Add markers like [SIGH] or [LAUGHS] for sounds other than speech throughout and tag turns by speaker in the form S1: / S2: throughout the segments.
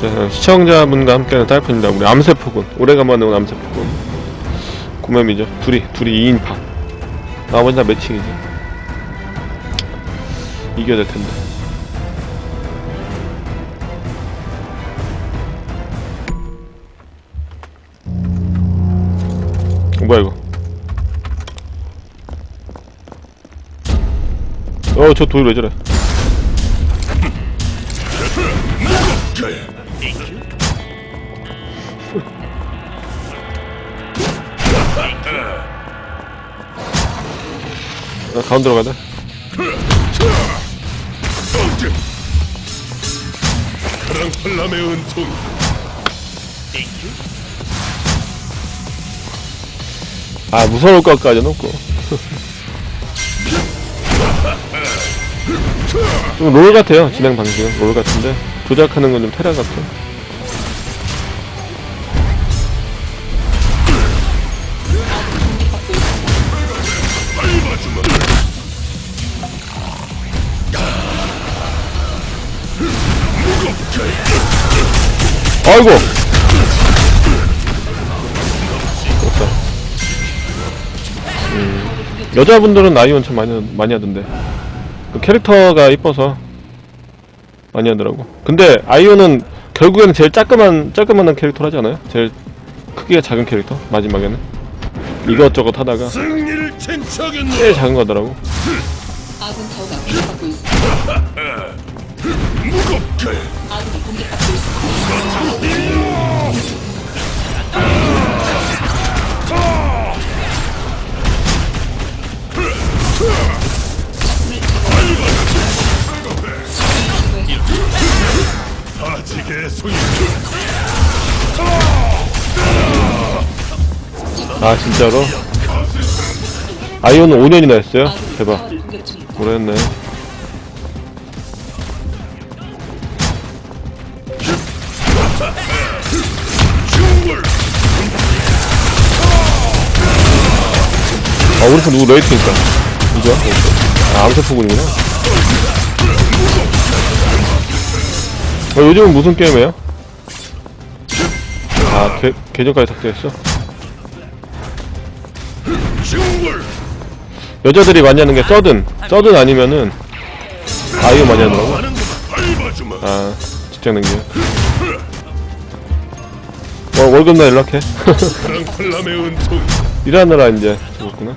S1: 자, 시청자분과 함께하는 딸팬입니다. 우리 암세포군. 오래간만에 온 암세포군. 구매미죠. 둘이, 둘이 2인파. 나머지 다 매칭이지. 이겨야 될 텐데. 어, 뭐야, 이거. 어, 저 도일 왜 저래? 나 가운데로 가자.
S2: 카랑팔람의 은총
S1: 아, 무서울 것까지는 없고. 좀 롤 같아요, 진행 방식은. 롤 같은데. 조작하는 건 좀 테라 같아. 아이고! 없어. 음, 여자분들은 아이온 참 많이, 많이 하던데. 그 캐릭터가 이뻐서 많이 하더라고. 근데 아이온은 결국에는 제일 짜끄만, 짜끄만한 캐릭터를 하지 않아요? 제일 크기가 작은 캐릭터? 마지막에는? 이것저것 하다가 제일 작은 거더라고.
S3: 아군 타워가 공격받고 있습니다. [LAUGHS]
S2: 무겁게
S3: 아군
S2: 아,
S1: 진짜로? 아이온은 5년이나 했어요? 대박. 오래 했네. 아, 편 누구 레이트니까. 누구야? 아, 암세포군이구나. 어, 요즘은 무슨 게임이에요? 아, 계, 계정까지 삭제했어? 여자들이 많이 하는 게 서든. 서든 아니면은, 아이오 많이 하더라고.
S2: 아,
S1: 직장 능력. 어, 월급날 연락해. [LAUGHS] 일하느라 이제 죽었구나.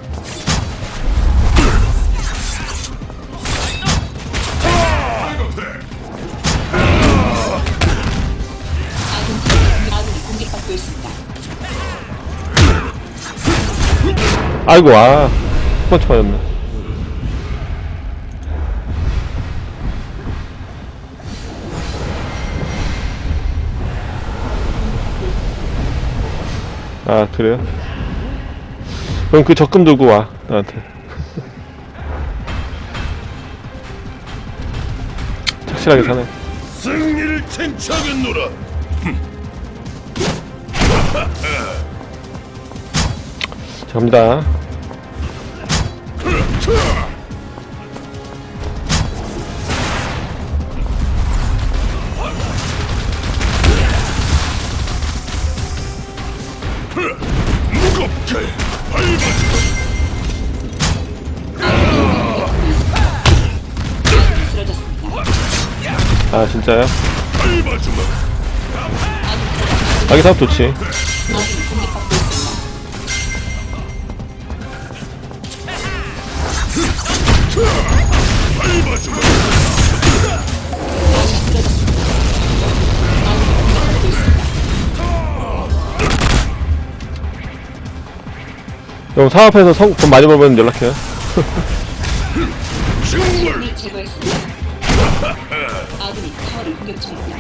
S3: 아이고,
S1: 아. 펀치 맞았네. 아, 그래요? 그럼 그 적금 들고 와, 나한테. [LAUGHS] 착실하게 사네.
S2: 승리를 쟁취하겠노라 [LAUGHS]
S3: 쓰러졌습니다.
S1: 아, 진짜요? 아기 사업 좋지. 형 사업해서 성, 돈 많이 벌면 연락해요.
S3: 제거했습니다. 아군이 타워를 공격 중입니다.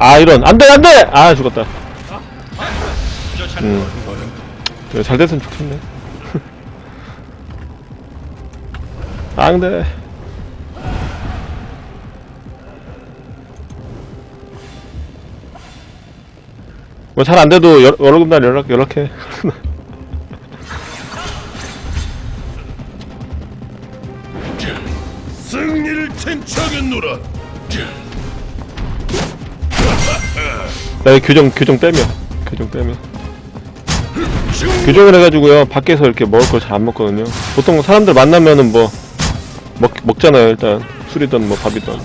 S1: 아, 이런. 안 돼, 안 돼! 아, 죽었다. 음. 그래, 잘 됐으면 좋겠네. 안 돼. 뭐 잘 안 돼도 여러, 여러 군데 연락 연락해. [LAUGHS]
S2: 승리를 쟁취하겠노라.
S1: 나 교정 교정 빼면 교정 빼면 교정을 해가지고요 밖에서 이렇게 먹을 걸 잘 안 먹거든요. 보통 사람들 만나면은 뭐 먹, 먹잖아요 일단 술이든 뭐 밥이든.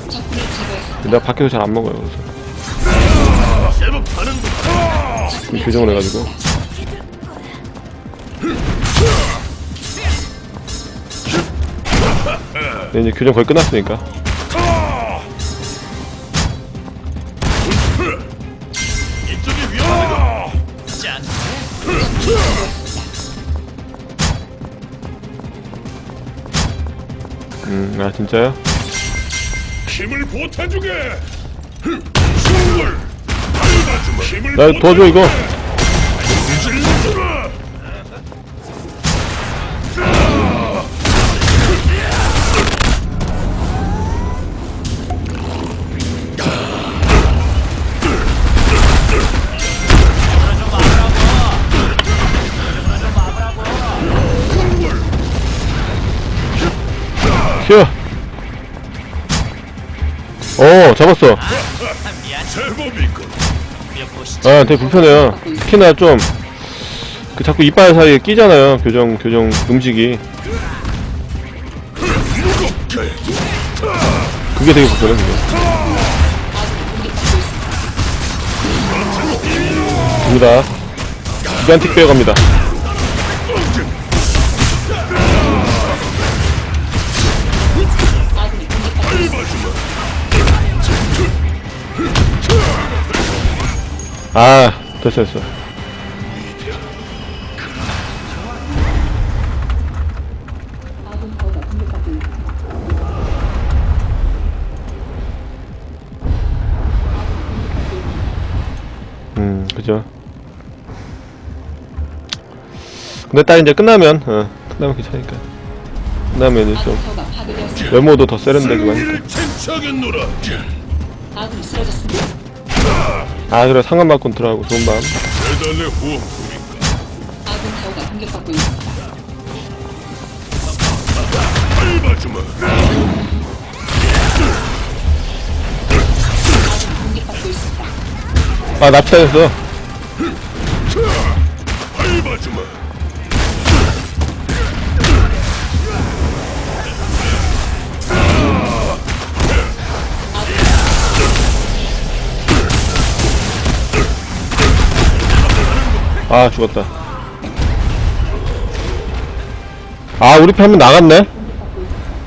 S1: 내가 밖에서 잘 안 먹어요. 그래서. 지금 교정을 해가지고. 네, 이제 교정 거의 끝났으니까. 아 진짜요?
S2: 힘을 보태주게. 힘을
S1: 나 도와줘 이거.
S2: 질
S1: 휴. 오, 잡았어. 아, 되게 불편해요. 특히나 좀, 그 자꾸 이빨 사이에 끼잖아요. 교정, 교정 음식이. 그게 되게 불편해, 그게. 갑니다. 기간틱 빼어갑니다.
S3: 아,
S1: 됐어, 됐어. 음, 그죠. 근데 딱 이제 끝나면, 어, 끝나면 괜찮으니까. 끝나면 이제 좀. 외모도 더 세련되고 하니까.
S3: 아군이 쓰러졌습니다.
S1: 아, 그래, 상관 받고 들어가고, 좋은 밤.
S2: 대단의 호흡입니까?
S3: 아군 타워가 공격받고 있습니다.
S2: 밟아주마.
S3: 아군이 공격받고 있습니다.
S1: 아, 납치하셨어.
S2: 아,
S1: 죽었다. 아, 우리 편한명 나갔네?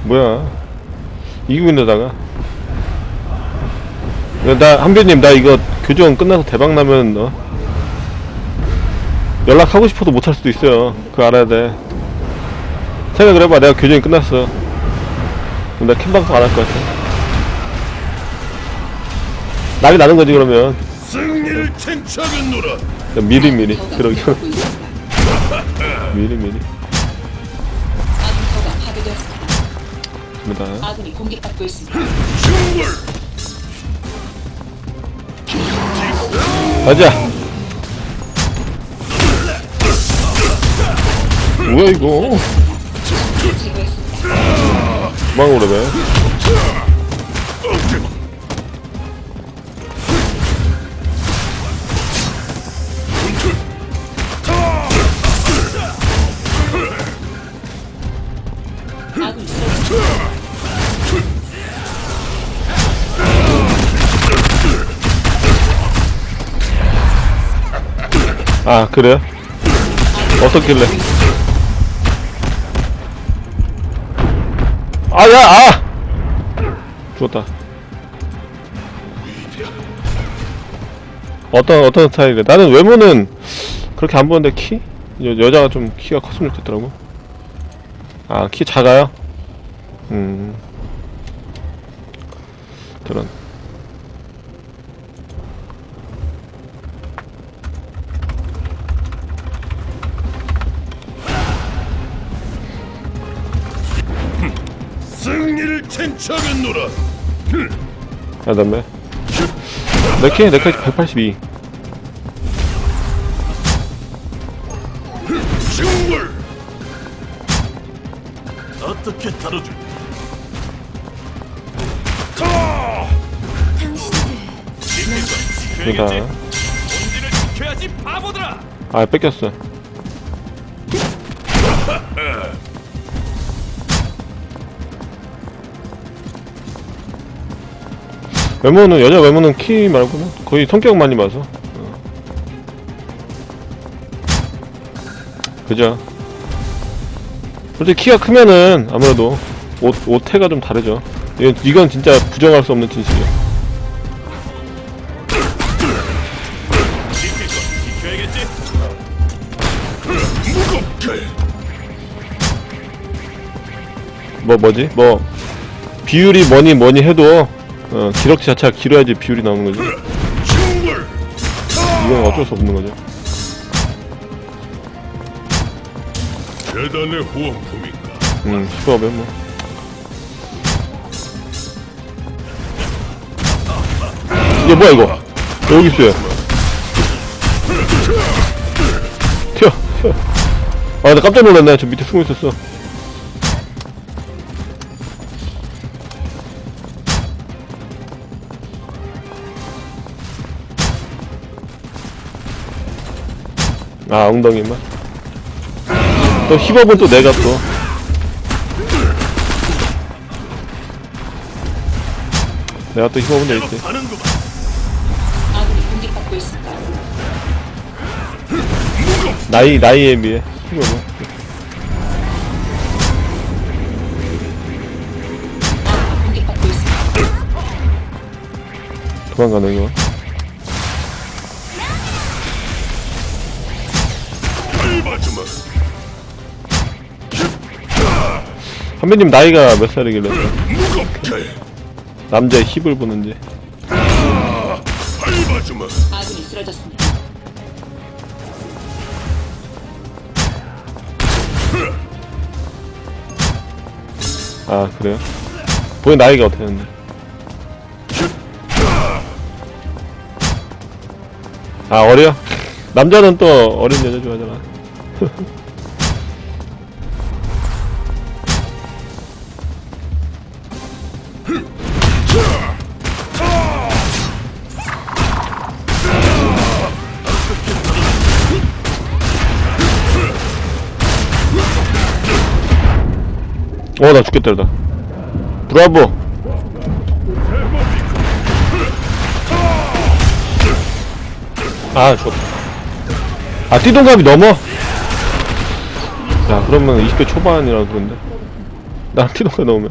S1: 뭐야. 이기고 있는데다가. 야, 나, 한별님, 나 이거 교정 끝나서 대박 나면, 어? 연락하고 싶어도 못할 수도 있어요. 그거 알아야 돼. 생각을 해봐. 내가 교정이 끝났어. 내가 캔방송 안 할 것 같아. 난리 나는 거지, 그러면.
S2: 승리를 쟁취하겠노라.
S1: 야, 미리, 미리.
S3: 있습니다.
S1: 미리, 미리. 가자. 뭐야 이거?
S3: 제거했습니다. 아
S1: 그래요? 어떻길래? 아야 아! 죽었다. 어떤 어떤 스타일이래? 나는 외모는 그렇게 안 보는데 키? 여, 여자가 좀 키가 컸으면 좋겠더라고. 아 키 작아요? 음. 저런. 야, 아, 담배. 내캐, 내캐 182.
S4: 어떻게 다루지? 당신들. 그다. 아,
S1: 뺏겼어. 외모는 여자 외모는 키 말고는 거의 성격 많이 봐서 어. 그죠 솔직히 키가 크면은 아무래도 옷, 옷태가 좀 다르죠 이건, 이건 진짜 부정할 수 없는?
S2: 무겁게
S1: 뭐 뭐지? 뭐 비율이 뭐니 뭐니 해도 어, 기럭지 자체가 길어야지 비율이 나오는 거지. 이건 어쩔 수 없는 거죠.
S2: 대단의 호원품인가
S1: 음, 힙업에 뭐. 이게 뭐야 이거? 여기 있어요. 튀어, 튀어. 아, 나 깜짝 놀랐네. 저 밑에 숨어 있었어. 아, 엉덩이만. 또 힙업은 또 내가 또. 내가 또 힙업은 내 있지.
S4: 하는구만.
S3: 아군이 공격받고 있습니다.
S1: 나이, 나이에 비해. 힙업은. 도망가는 이거. 선배님 나이가 몇 살이길래 남자의 힙을 보는지.
S2: 밟아주마
S3: 아군이 쓰러졌습니다.
S1: 아, 그래요? 본인 나이가 어떻게 되는데? 아, 어려? 남자는 또 어린 여자 좋아하잖아. [LAUGHS] 어, 나 죽겠다, 이러다. 브라보! 아, 죽었다. 아, 띠동갑이 넘어? 야, 그러면 20대 초반이라 그런데. 나랑 띠동갑 넘으면.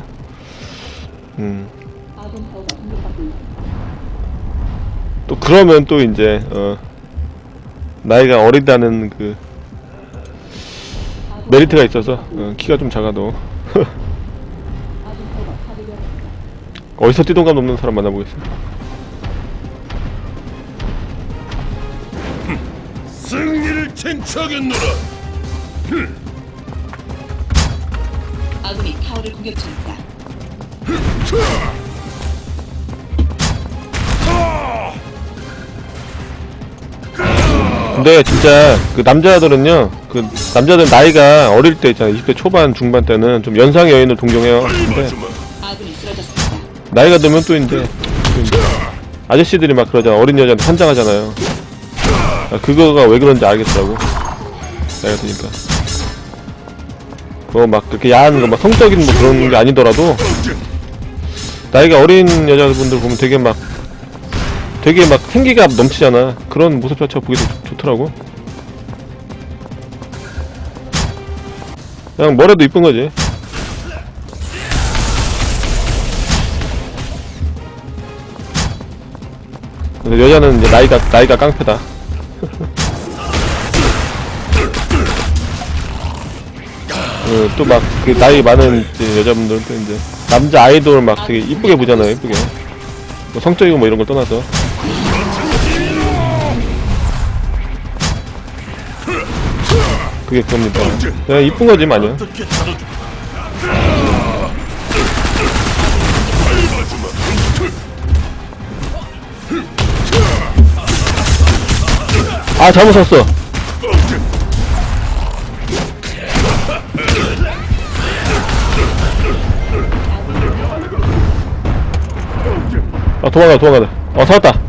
S1: 음. 또 그러면 또 이제, 어, 나이가 어리다는 그, 메리트가 있어서, 어, 키가 좀 작아도. [LAUGHS]
S3: 아군 타워가 파괴되었습니다.
S1: 어디서 띠동갑 넘는 사람 만나보겠습니다.
S2: 승리를 쟁취하겠노라.
S3: 아군이 타워를 공격 중입니다.
S1: 근데 진짜 그 남자들은요 그 남자들 나이가 어릴 때 있잖아요. 20대 초반 중반 때는 좀 연상의 여인을 동경해요. 근데 나이가 들면 또 이제 아저씨들이 막 그러잖아. 어린 여자한테 환장하잖아요. 아, 그거가 왜 그런지 알겠더라고. 나이가 드니까. 그거 막 그렇게 야한 거 막 성적인 뭐 그런 게 아니더라도 나이가 어린 여자분들 보면 되게 막 되게 막 생기가 넘치잖아. 그런 모습 자체가 보기 좋, 좋더라고. 그냥 뭐래도 이쁜 거지 여자는 이제 나이가 나이가 깡패다. 어, 또막 그 나이 많은 이제 여자분들은 또 이제 남자 아이돌 막 되게 이쁘게 보잖아요 이쁘게. 뭐 성적이고 뭐 이런 걸 떠나서. 그게 그겁니다. 그냥 이쁜 거지 마냥
S2: 아
S1: 잘못 썼어. 아 도망가 도망가다. 어 살았다.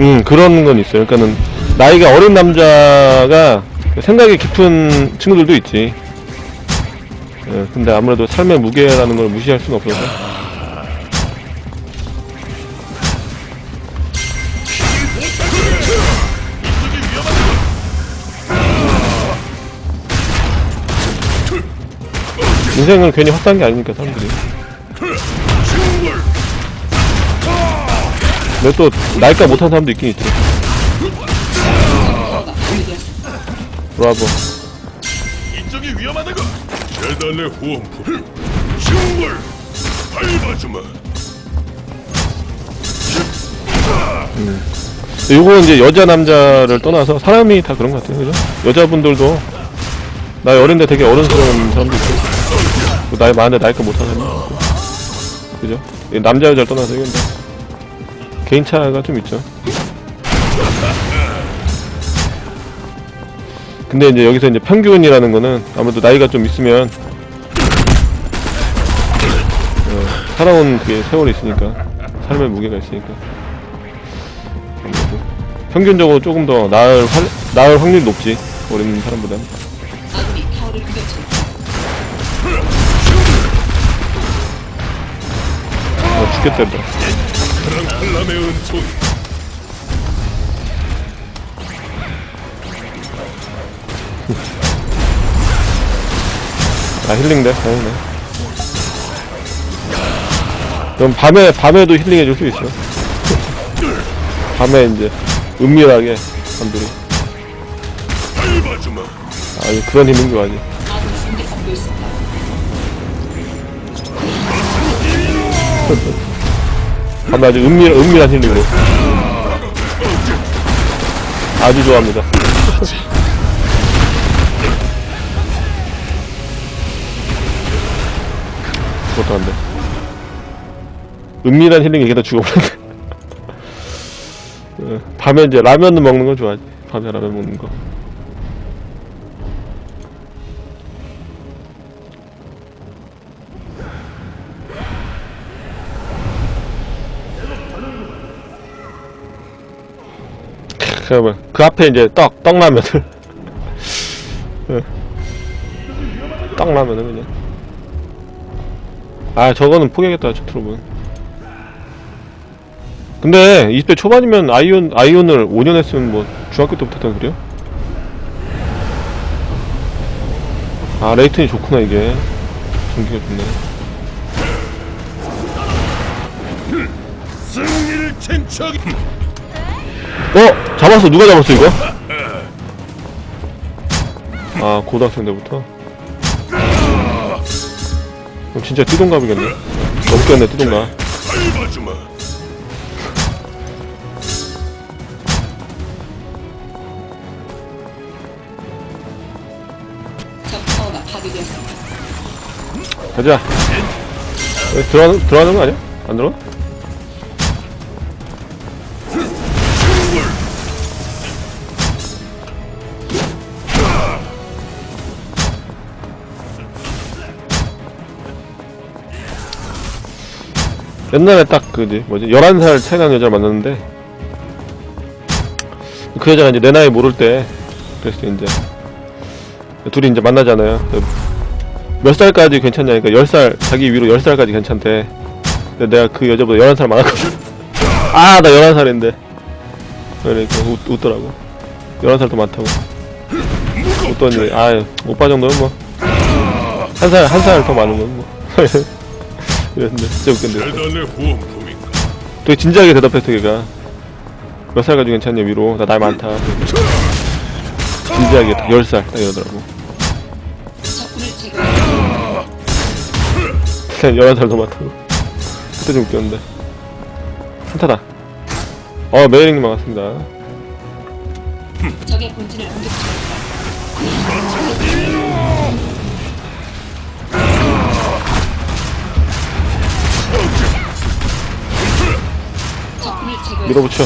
S1: 음 그런 건 있어요. 그러니까는 나이가 어린 남자가 생각이 깊은 친구들도 있지. 예, 근데 아무래도 삶의 무게라는 걸 무시할 수는 없어서. 인생은 괜히 헛산 게 아니니까 사람들이. 근데 또 나이가 못한 사람도 있긴
S3: 파괴되었습니다.
S1: 브라보.
S4: 이쪽이 위험하다고.
S2: 재단의 후원품. 충돌 밟아주마.
S1: 요거는 이제 여자 남자를 떠나서 사람이 다 그런 것 같아요. 그죠? 여자분들도 나이 어린데 되게 어른스러운 사람도 있고 또 나이 많은데 사람도 있고 그죠? 이 남자 여자를 떠나서 이건 다 개인 차가 좀 있죠. 근데 이제 여기서 이제 평균이라는 거는 아무래도 나이가 좀 있으면 어, 살아온 그게 세월이 있으니까 삶의 무게가 있으니까. 평균적으로 조금 더 나을, 활, 나을 확률이 높지 어린 사람보다는
S2: 은총
S1: 아 힐링돼? 다행이네. 그럼 밤에 밤에도 힐링해 줄 수 있어. 밤에 이제 은밀하게 사람들이.
S2: 밟아주마
S1: 아 그런
S3: 아군이 공격받고 있습니 다.
S1: 밤에 아주 은밀, 은밀한 힐링으로 아주 좋아합니다. 그것도 안돼 은밀한 힐링 얘기다 죽어버렸네. [LAUGHS] 어, 밤에 이제 라면 먹는 거 좋아하지. 밤에 라면 먹는 거 그러면 그 앞에 이제 떡 떡라면을 예. 떡라면을 그냥 아 저거는 포기하겠다 저 트롭은 근데 20대 초반이면 아이온 아이온을 5년 했으면 뭐 중학교 때부터 했다는 소리야? 아 레이튼이 좋구나 이게 전기가 좋네
S2: 승리를
S1: 어? 잡았어 누가 잡았어 이거? 아 고등학생 때부터? 그럼 진짜 띠동갑이겠네 넘겠네 띠동갑. 가자 들어가는, 들어가는 거 아니야? 안 들어가? 옛날에 딱 그지 뭐지? 11살 차이 나는 여자를 만났는데 그 여자가 이제 내 나이 모를 때때 이제. 둘이 이제 만나잖아요. 몇 살까지 괜찮냐니까 10살 자기 위로 10살까지 괜찮대. 근데 내가 그 여자보다 11살 많았거든. 아 나 11살인데. 그러니까 웃, 웃더라고. 11살 더 많다고. 웃더니 아 오빠 정도면 뭐. 한 살 한 살 더 많은 건뭐 [LAUGHS] 이랬는데 진짜
S2: 후원품인가
S1: 되게 진지하게 대답했어 걔가. 몇 살까지 괜찮냐 위로. 나 나이 많다. 진지하게 10살 딱 이러더라고. 그냥 11살 더 많다고. 그때 좀 웃겼는데. 한타다. 어 메이링님 반갑습니다.
S3: 적의 본진을 공격 중입니다.
S1: 밀어붙여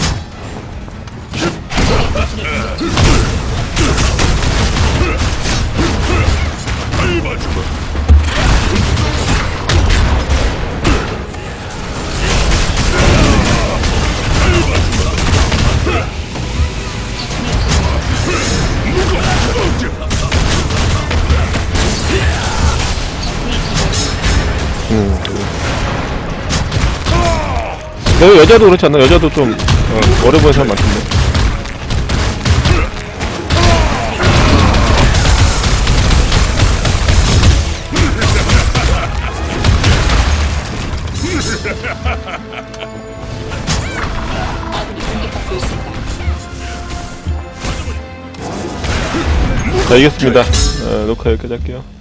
S1: 여, 여자도 그렇지 않나? 여자도 좀 어, 어려 보이는 사람 많던데. 자, 이겼습니다. 어, 녹화 여기까지 할게요.